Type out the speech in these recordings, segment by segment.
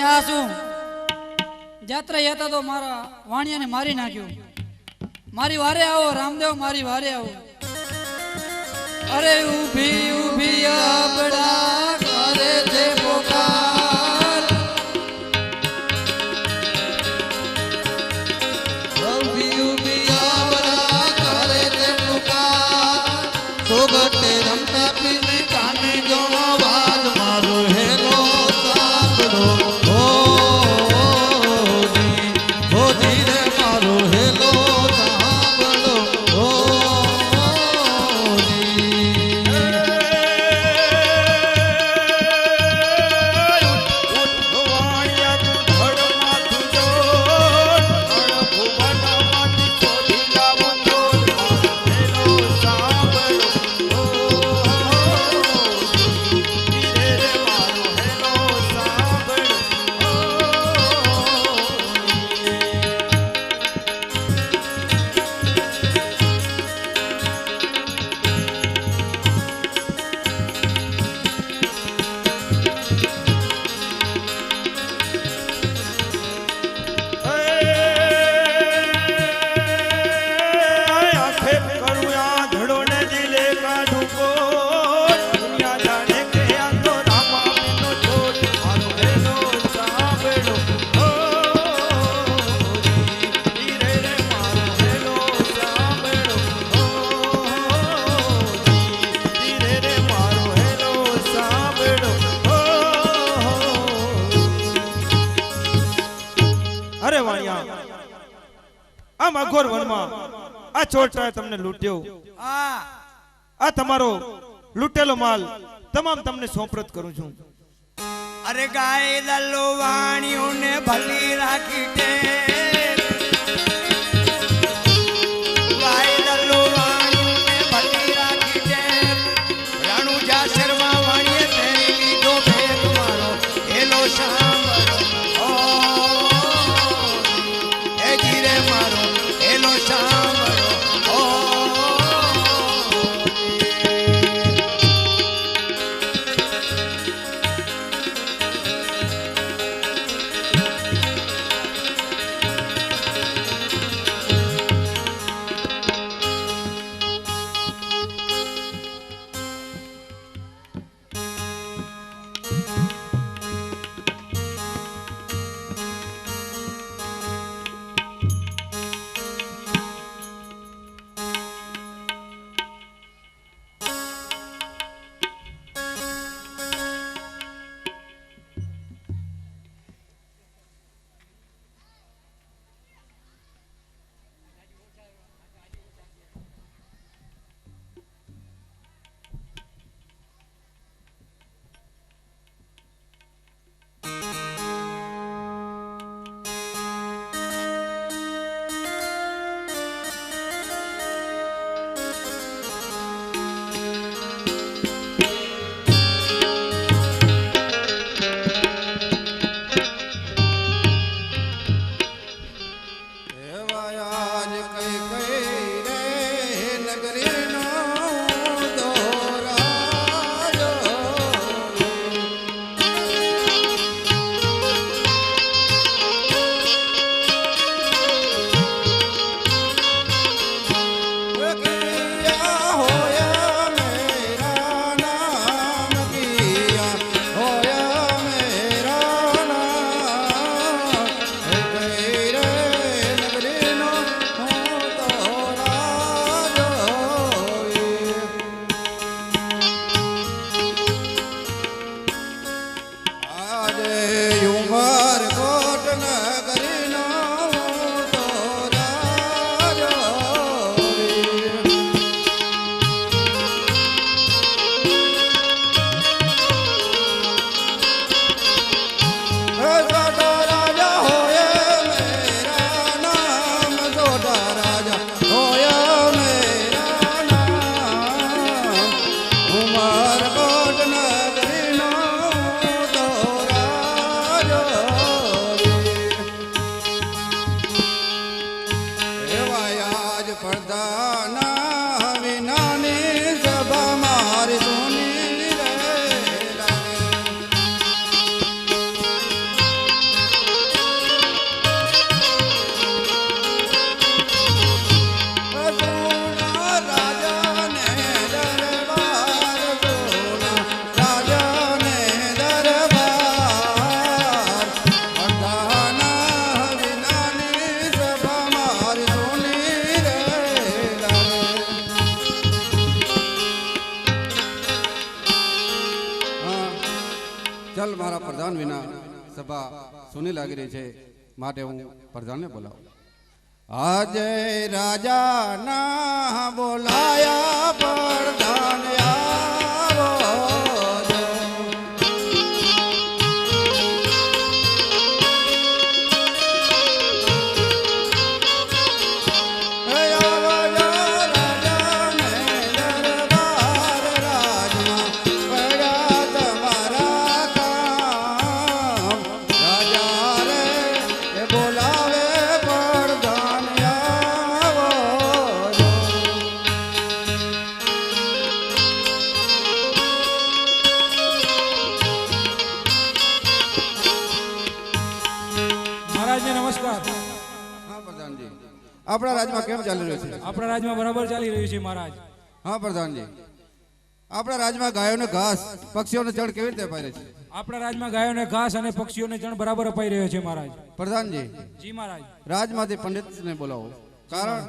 આ શું જાત્રા હતા તો મારા વાણિયાને મારી નાખ્યું. મારી વારે આવો, રામદેવ, મારી વારે આવો. અરે ઊભી ઊભી આપડા અઘોર વનમાં. આ ચોરટાએ તમને લૂંટ્યો. આ તમારો લૂંટેલો માલ તમામ તમને સોંપરત કરું છું. અરે ગાય દલ્લો વાણીઓને ભલી રાખી દે સુની લાગી રહી છે માટે હું પ્રધાનને બોલાવું. આજે રાજા ના બોલાયા પ્રધાન આપણા રાજમાં બરાબર ચાલી રહ્યું છે મહારાજ. હા પ્રધાનજી. આપણા રાજમાં ગાયોને ઘાસ પક્ષીઓને ચણ કેવી રીતે અપાય છે? આપણા રાજમાં ગાયોને ઘાસ અને પક્ષીઓને ચણ બરાબર અપાઈ રહ્યો છે મહારાજ. પ્રધાનજી. જી મહારાજ. રાજમાંથી પંડિતને બોલાવો. કારણ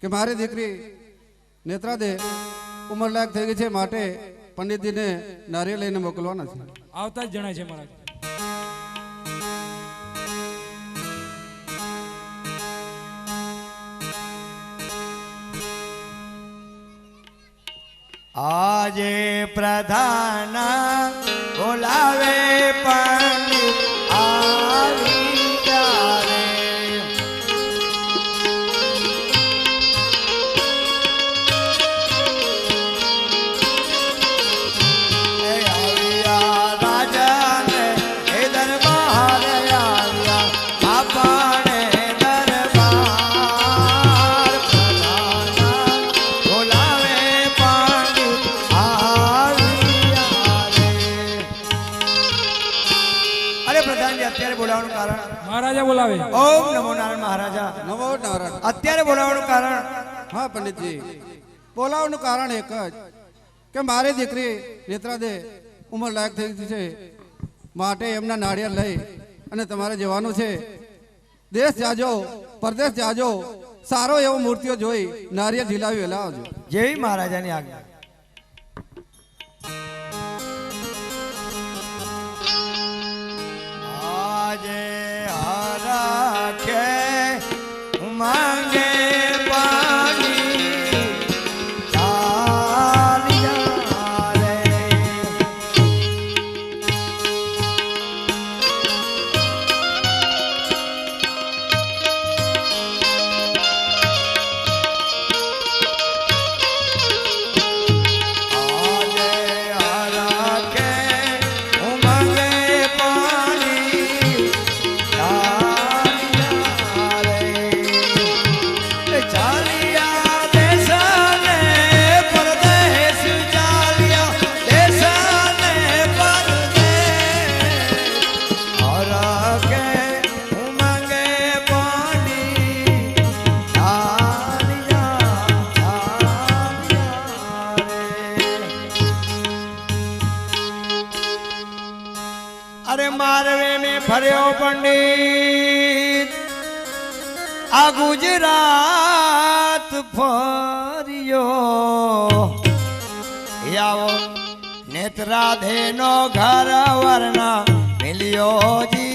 કે મારી દીકરી નેત્રાદે ઉંમર લાયક થઈ ગઈ છે માટે પંડિતજીને નારિયેળ લઈને મોકલવાના છે. આવતા જ જણાય છે મહારાજ. આજે પ્રધાન બોલાવે પંડિત ઓમ નમો નારાયણ મહારાજા. નમો નારાયણ. અત્યારે બોલાવવાનું કારણ? હા પંડિતજી. બોલાવવાનું કારણ એક જ કે મારી દીકરી નેત્રાદે ઉંમર લાયક થઈ ગઈ છે. માટે એમના નાળિયેર લઈ અને તમારે જવાનું છે. દેશ જાજો પરદેશ જાજો સારો એવો મૂર્તિઓ જોઈ નારિયેળ ઝીલાવી વેલા આવજો. જય મહારાજાની આજ્ઞા. હરાખે માંગે નેત્રાધે નો ઘર વર્ણા મિલ્યો જી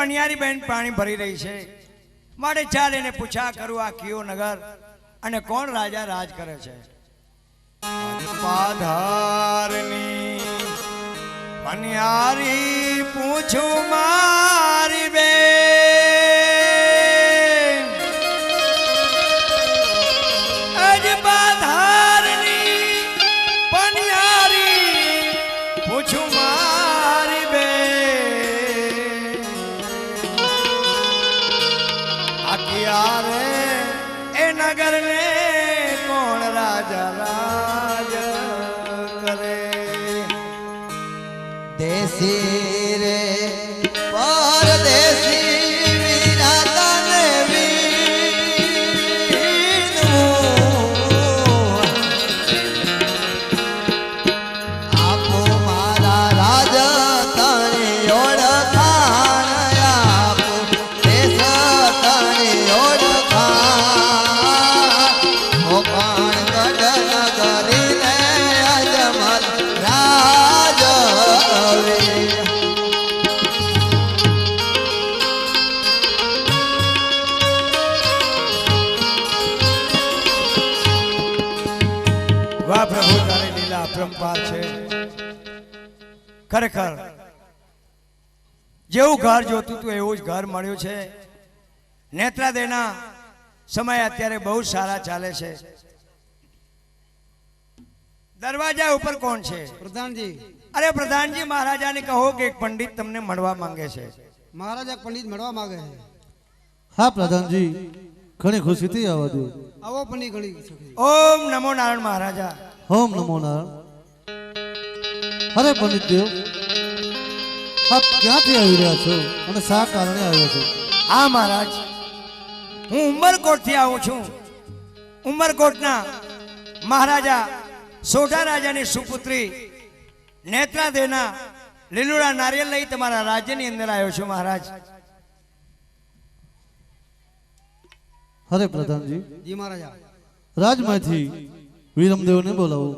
પણિયારી બેન પાણી ભરી રહી છે. માટે ચાલ એને પૂછા કરું આ કયો નગર અને કોણ રાજા રાજ કરે છે? પાધારની પનિયારી પૂછું મારી બેન. લીલા અપરંપાર છે. ખરેખર જેવું ઘર જોતું હતું એવું જ ઘર મળ્યું છે. નેત્રાદેના સમય અત્યારે બહુ સારા ચાલે છે. દરવાજા ઉપર કોણ છે? પ્રધાનજી. અરે પ્રધાનજી મહારાજાને કહો કે એક પંડિત તમને મળવા માંગે છે. મહારાજ પંડિત મળવા માંગે છે. હા પ્રધાનજી. ઘણી ખુશીથી આવવા દો. આવો પંડિત ઘણી ઓમ નમો નારાયણ મહારાજા. ઓમ નમો નારાયણ. અરે પંડિત દેવ આપ ક્યાંથી આવી રહ્યા છો અને શા કારણે આવ્યા છો? આ મહારાજ. હું ઉમરકોટથી આવું છું. ઉમરકોટના મહારાજા સોઢા રાજાની સુપુત્રી નેત્રાદેના લીલુડા નારિયેલ લઈ તમારા રાજ્યની અંદર આવ્યો છું મહારાજ. અરે પ્રધાનજી. જી મહારાજા. રાજમાંથી વિરમદેવને બોલાવો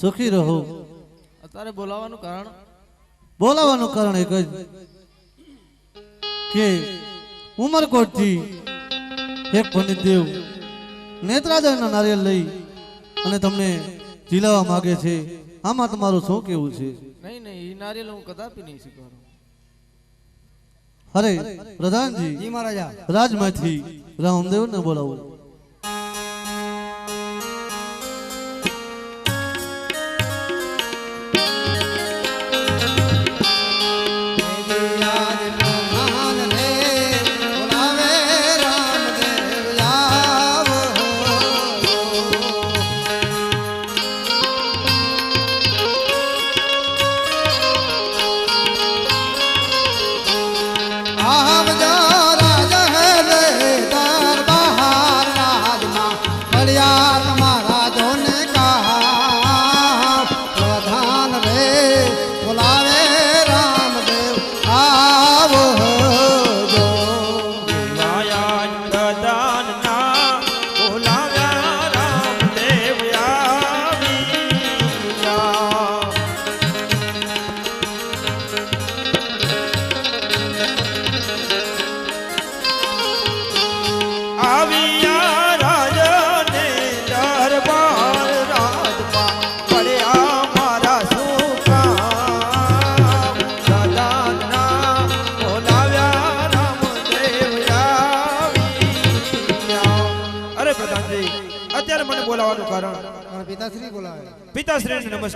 સુખી રહો. અત્યારે બોલાવવાનું કારણ? બોલાવાનું કારણ એક જ કે ઉમરકોટથી એક પંડિત દેવ નેત્રાજળના નારિયેલ લઈ અને તમને જીલાવા માગે છે. આમાં તમારું શું કેવું છે? નહીં નહીં એ નારિયેલ હું કદાપી નહીં સ્વીકારું અરે પ્રધાનજી જી મહારાજા. રાજમાંથી રામદેવને બોલાવો.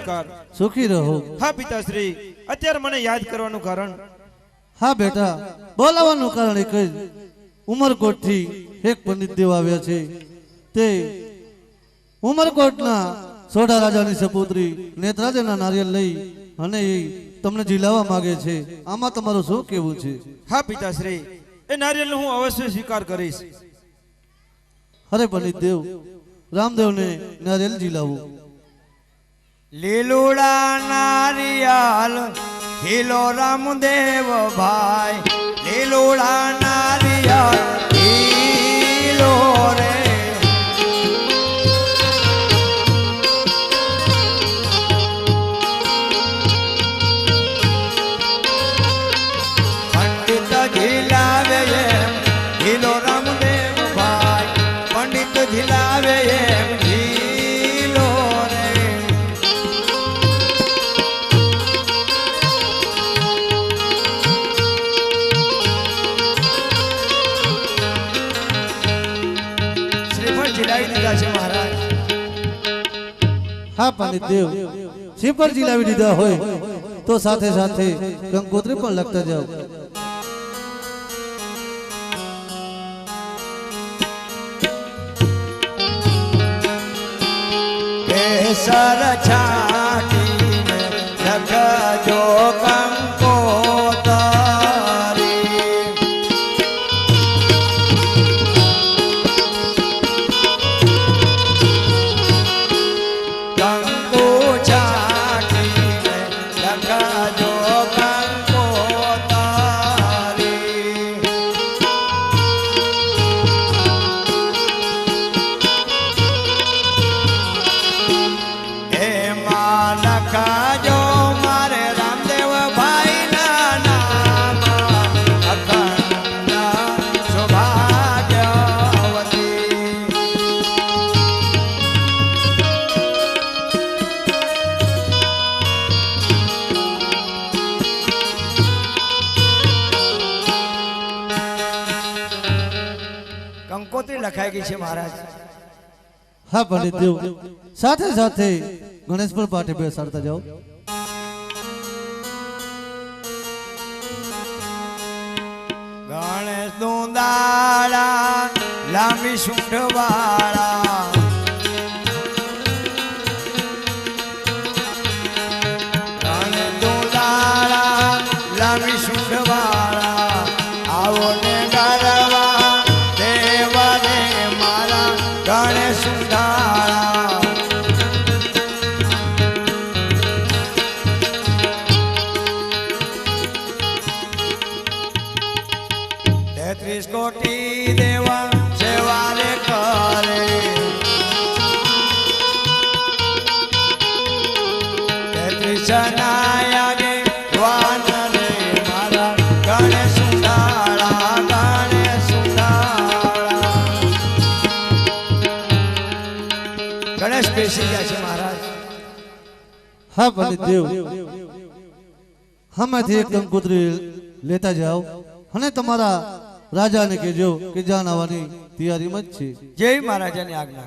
નમસ્કાર. સુખી રહો. હા પિતાશ્રી અત્યારે મને યાદ કરવાનું કારણ? હા બેટા બોલાવાનું કારણ એક જ. ઉમરકોટથી એક પંડિત દેવ આવ્યા છે. તે ઉમરકોટના સોઢા રાજાની સપુત્રી નેત્રાજના નારિયેલ લઈ અને એ તમને જીલાવા માંગે છે. આમાં તમારું શું કેવું છે? હા પિતાશ્રી એ નારિયેલનો હું અવશ્ય સ્વીકાર કરીશ. અરે પંડિત દેવ રામદેવને નારિયેલ ઝીલાવું લીલુડા નારિયાલ હિલો રામદેવ ભાઈ. લીલુડા નારિયાલ. હા પંડિત દેવ શ્રીફળ ઝીલાવી દીધા હોય તો સાથે સાથે કંકોત્રી પણ લખતા જાઓ કેસર છાટીને લખજો કંકોતરી કંકોત્રી છે મહારાજ. હા પંડિત સાથે સાથે ગણેશ પણ પાઠે બેસાડતા જાઓ. ગણેશનું દાડા લાંબી સૂંઢ વાળા હા પંડિત દેવ. આમાંથી એકદમ કુતરી લેતા જાઓ. અને તમારા રાજાને કહેજો કે જાન આવવાની તૈયારીમાં જ છે. જય મહારાજાની આજ્ઞા.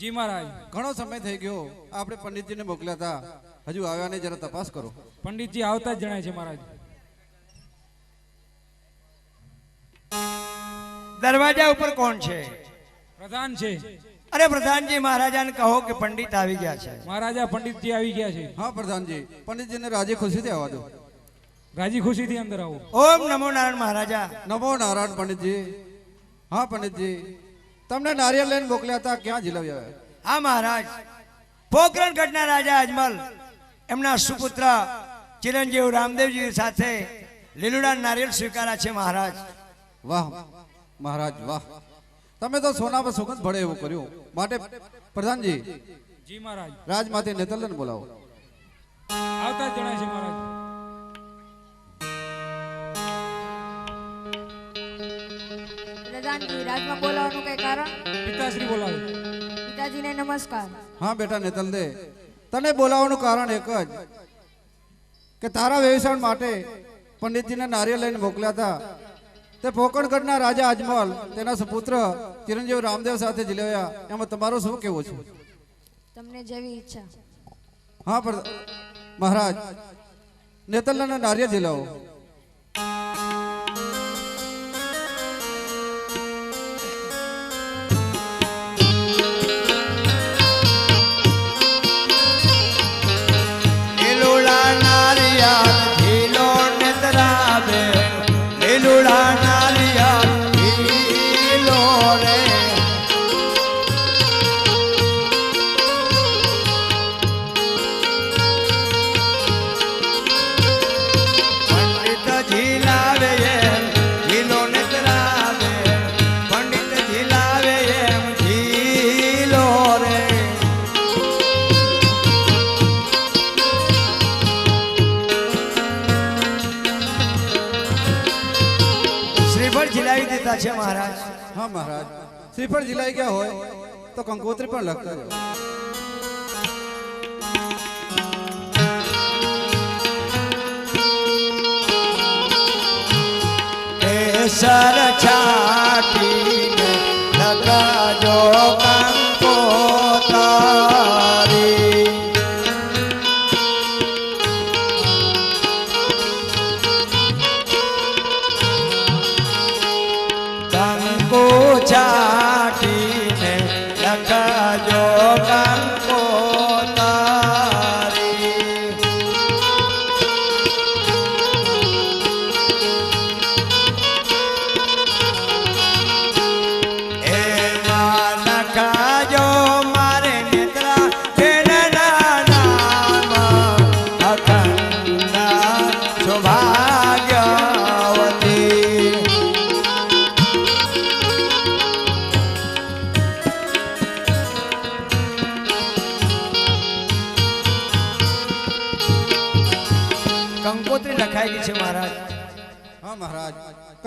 જી મહારાજ. ઘણો સમય થઈ ગયો. આપણે પંડિતજીને મોકલ્યા હતા હજુ આવ્યા નહીં જરા તપાસ કરો. પંડિતજી આવતા જ જણાય છે મહારાજ. દરવાજા ઉપર કોણ છે? પ્રધાન છે. અરે પ્રધાનજી મહારાજાને કહો કે પંડિત આવી ગયા છે. મહારાજા પંડિતજી આવી ગયા છે. હા પ્રધાનજી. પંડિતજીને રાજી ખુશીથી આવવા દો. રાજી ખુશીથી અંદર આવો. ઓમ નમો નારાયણ મહારાજા. નમો નારાયણ પંડિતજી. હા પંડિતજી. તમને નારિયેળ લઈને મોકલ્યા હતા ક્યાં જીલાવ્યા? હા મહારાજ. પોખરણ ગઢના રાજા અજમલ એમના સુપુત્ર ચિરંજીવ રામદેવજી સાથે લીલુડા નારિયેળ સ્વીકાર્યા છે મહારાજ. વાહ મહારાજ વાહ. તમે તો સોના પર સુગંધ ભળે એવું કર્યું. માટે પ્રધાનજી જી મહારાજ. રાજમાંથી નેતરલન બોલાવો. આવતા જણાય છે મહારાજ. પ્રધાનજી રાજમાં બોલાવવાનું કઈ કારણ? પિતાશ્રી બોલાવો. પિતાજીને નમસ્કાર. હા બેટા નેતલ દે. તને બોલાવવાનું કારણ એક જ કે તારા વ્યવસાય માટે પંડિતજીને નારિયેળ લઈને મોકલ્યા હતા. તે પોકણગઢના રાજા અજમલ તેના સુપુત્ર ચિરંજીવ રામદેવ સાથે જીલવ્યા એમાં તમારું શું કેવું છે? તમને જેવી ઈચ્છા. હા પણ મહારાજ નેતલના નારિયેળ જીલાવો દીધા છે મહારાજ. હા મહારાજ. શ્રીફળ જીલાઈ ગયા હોય તો કંકોત્રી પણ લખતા સર કેસર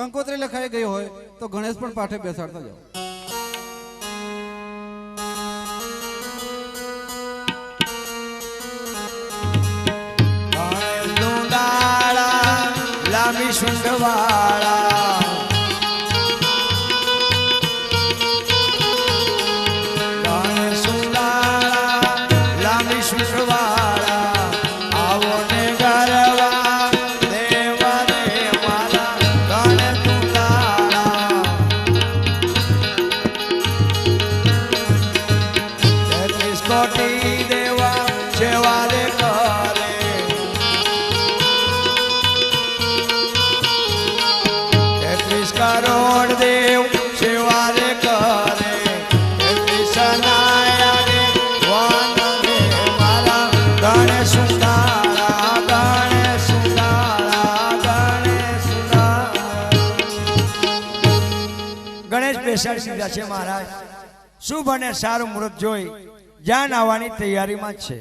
કંકોત્રી લખાઈ ગઈ હોય તો ગણેશ પણ પાઠે બેસાડતા જાઓ. લાંબી સુંઢવાળા બેસાડી દીધા છે મહારાજ. શુભ અને સારું મુહૂર્ત જોઈ? જાન આવવાની તૈયારીમાં છે.